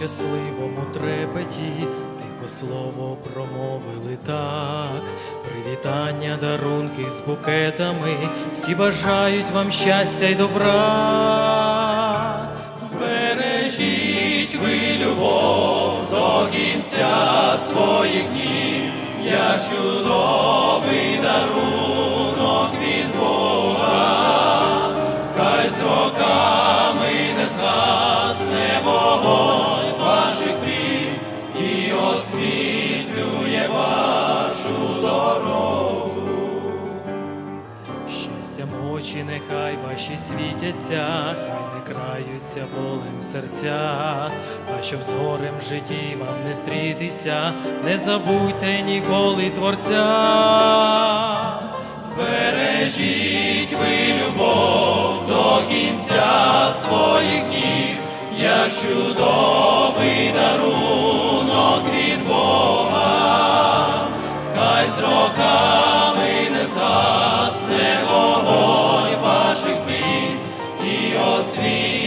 щасливому трепеті, тихо слово промовили так. Привітання, дарунки з букетами, всі бажають вам щастя й добра. Збережіть ви любов до кінця своїх днів, як чудовий дарунок очі нехай ваші світяться, хай не краються болем серця, а щоб з горем житті вам не стрітися, не забудьте ніколи Творця. Збережіть ви любов до кінця своїх днів, як чудовий дарунок від Бога, хай з роками не згасне os filhos.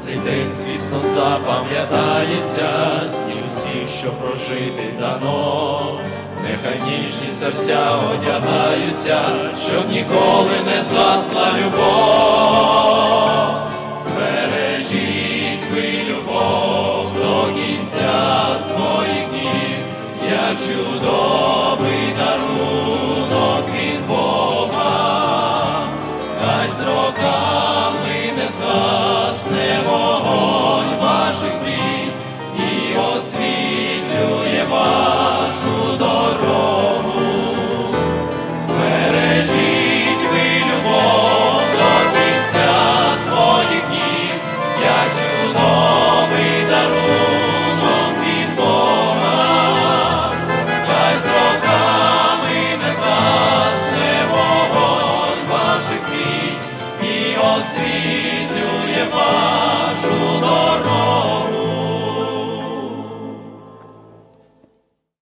Цей день, звісно, запам'ятається з днів усіх, що прожити дано. Нехай ніжні серця одягаються, щоб ніколи не згасла любов. Збережіть ви любов до кінця своїх днів, як чудовий